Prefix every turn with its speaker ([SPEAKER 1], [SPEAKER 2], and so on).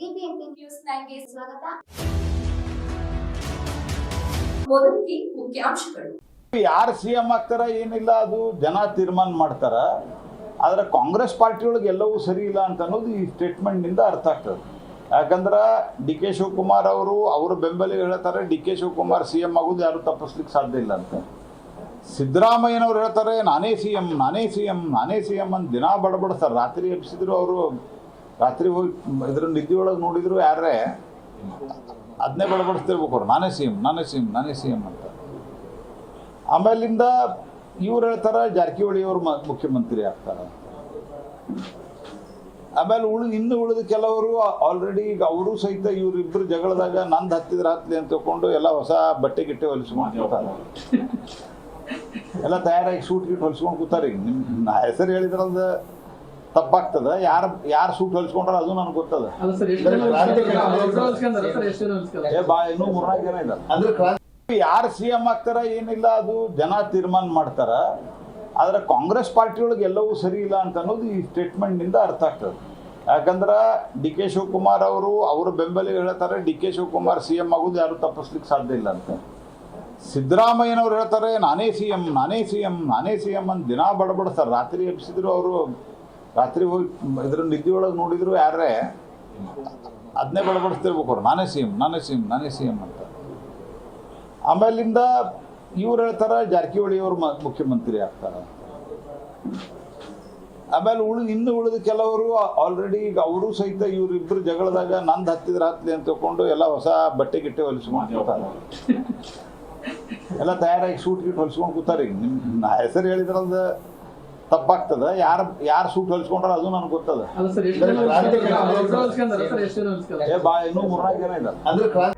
[SPEAKER 1] News ಸ್ವಾಗತ. ಮೊದಲಿಗೆ ಮುಖ್ಯಾಂಶಗಳು.
[SPEAKER 2] ಯಾರು ಸಿ ಎಂ ಆಗ್ತಾರ ಏನಿಲ್ಲ, ಅದು ಜನ ತೀರ್ಮಾನ ಮಾಡ್ತಾರ. ಆದ್ರೆ ಕಾಂಗ್ರೆಸ್ ಪಾರ್ಟಿಯೊಳಗೆ ಎಲ್ಲವೂ ಸರಿ ಇಲ್ಲ ಅಂತ ಅನ್ನೋದು ಈ ಸ್ಟೇಟ್ಮೆಂಟ್ನಿಂದ ಅರ್ಥ ಆಗ್ತದೆ. ಯಾಕಂದ್ರೆ ಡಿ ಕೆ ಶಿವಕುಮಾರ್ ಅವರು, ಅವ್ರ ಬೆಂಬಲ ಹೇಳ್ತಾರೆ, D K Shivakumar C M ಆಗೋದು ಯಾರು ತಪ್ಪಿಸ್ಲಿಕ್ಕೆ ಸಾಧ್ಯ ಇಲ್ಲ ಅಂತ. ಸಿದ್ದರಾಮಯ್ಯನವ್ರು ಹೇಳ್ತಾರೆ, ನಾನೇ ಸಿ ಎಂ ನಾನೇ ಸಿ ಎಂ ನಾನೇ ಸಿ ಎಂ ಅಂತ ದಿನ ಬಡಬಡಿಸ್ತಾರೆ ರಾತ್ರಿ ಎಬ್ಸಿದ್ರು ಅವರು ರಾತ್ರಿ ಹೋಗಿ ಇದ್ರ ನಿದ್ದೆ ಒಳಗೆ ನೋಡಿದ್ರು ಯಾರೇ ಅದನ್ನೇ ಬಳಬಡಿಸ್ತಿರ್ಬೇಕು ಅವ್ರು. ನಾನೇ ಸಿ ಎಂ, ನಾನೇ ಸಿ ಎಂ, ನಾನೇ ಸಿ ಎಂ ಅಂತ. ಆಮೇಲಿಂದ ಇವ್ರು ಹೇಳ್ತಾರ ಜಾರಕಿಹೊಳಿ ಅವರು ಮುಖ್ಯಮಂತ್ರಿ ಆಗ್ತಾರ ಆಮೇಲೆ ಉಳಿದ ಇನ್ನು ಉಳಿದ ಕೆಲವರು ಆಲ್ರೆಡಿ ಈಗ ಅವರು ಸಹಿತ ಇವರಿಬ್ಬರು ಜಗಳದಾಗ ನಂದು ಹತ್ತಿದ್ರೆ ಹತ್ತಲಿ ಅಂತ ತಗೊಂಡು ಎಲ್ಲ ಹೊಸ ಬಟ್ಟೆ ಗಿಟ್ಟೆ ಹೊಲಿಸ್ಕೊಂಡು ಎಲ್ಲ ತಯಾರಾಗಿ ಸೂಟ್ ಗಿಟ್ ಹೊಲಿಸ್ಕೊಂಡು ಕೂತಾರೆ ಈಗ. ನಿಮ್ಮ ಹೆಸರು ಹೇಳಿದ್ರದ ತಪ್ಪಾಗ್ತದ. ಯಾರು ಯಾರು ಸೂಟ್ ಹೊಲಿಸ್ಕೊಂಡ್ರ ಅದು ನನಗೆ ಗೊತ್ತದ.
[SPEAKER 3] ಅಲ್ಲ ಸರ್ ಎಷ್ಟು ಜನ ಹೊಲಿಸ್ಕೊಂಡ್ರು? ಒಬ್ರು ಸರ್? ಎಷ್ಟು ಜನ ಹೊಲಿಸ್ಕೊಂಡ್ರು?
[SPEAKER 2] ಏ ಬಾ ಇನ್ನೂ ಮೂರ್ನಾಲ್ಕು ಜನ ಇದ್ದಾರೆ.
[SPEAKER 4] ಅಂದ್ರೆ
[SPEAKER 2] ಯಾರು ಸಿ ಎಂ ಆಗ್ತಾರ ಏನಿಲ್ಲ ಅದು ಜನ ತೀರ್ಮಾನ ಮಾಡ್ತಾರ. ಆದ್ರೆ ಕಾಂಗ್ರೆಸ್ ಪಾರ್ಟಿಯೊಳಗೆ ಎಲ್ಲವೂ ಸರಿ ಇಲ್ಲ ಅಂತ ಅನ್ನೋದು ಈ ಸ್ಟೇಟ್ಮೆಂಟ್ನಿಂದ ಅರ್ಥ ಆಗ್ತದೆ. ಯಾಕಂದ್ರೆ ಡಿ ಕೆ ಶಿವಕುಮಾರ್ ಅವರು ಅವ್ರ ಬೆಂಬಲ ಹೇಳ್ತಾರೆ D K Shivakumar C M ಆಗೋದು ಯಾರು ತಪ್ಪಿಸ್ಲಿಕ್ಕೆ ಸಾಧ್ಯ ಇಲ್ಲ ಅಂತ. ಸಿದ್ದರಾಮಯ್ಯನವ್ರು ಹೇಳ್ತಾರೆ ನಾನೇ ಸಿ ಎಂ ನಾನೇ ಸಿ ಎಂ ನಾನೇ ಸಿ ಎಂ ಅಂತ ದಿನ ಬಡಬಡಿಸ್ತಾರೆ ರಾತ್ರಿ ಎಬ್ಸಿದ್ರು ಅವರು ರಾತ್ರಿ ಹೋಗಿ ಇದ್ರ ನಿದ್ದೆ ಒಳಗೆ ನೋಡಿದ್ರು ಯಾರೇ ಅದನ್ನೇ ಬಡಬಡಿಸ್ತಿರ್ಬೇಕು ಅವ್ರು. ನಾನೇ ಸಿ ಎಂ, ನಾನೇ ಸಿ ಎಂ, ನಾನೇ ಸಿ ಎಂ ಅಂತ. ಆಮೇಲಿಂದ ಇವ್ರು ಹೇಳ್ತಾರ, ಜಾರಕಿಹೊಳಿ ಅವರು ಮುಖ್ಯಮಂತ್ರಿ ಆಗ್ತಾರ ಆಮೇಲೆ ಉಳಿದು ಇನ್ನು ಉಳಿದ ಕೆಲವರು ಆಲ್ರೆಡಿ ಈಗ ಅವರು ಸಹಿತ ಇವರಿಬ್ಬರು ಜಗಳದಾಗ ನಂದು ಹತ್ತಿದ್ರೆ ಹತ್ತಲಿ ಅಂತ ತಗೊಂಡು ಎಲ್ಲ ಹೊಸ ಬಟ್ಟೆ ಗಿಟ್ಟೆ ಹೊಲಿಸ್ಕೊಂಡು ಎಲ್ಲ ತಯಾರಾಗಿ ಸೂಟ್ ಗಿಟ್ ಹೊಲಿಸ್ಕೊಂಡು ಕೂತಾರ ಈಗ ನಿಮ್ಮ ಹೆಸರು ಹೇಳಿದ್ರದ ತಪ್ಪಾಗ್ತದ ಯಾರು ಯಾರು ಸೂಟ್ ಹೊಲಿಸ್ಕೊಂಡ್ರ ಅದು ನನಗೆ ಗೊತ್ತದ.
[SPEAKER 4] ಅಂದ್ರೆ ಕ್ರಾಂತಿ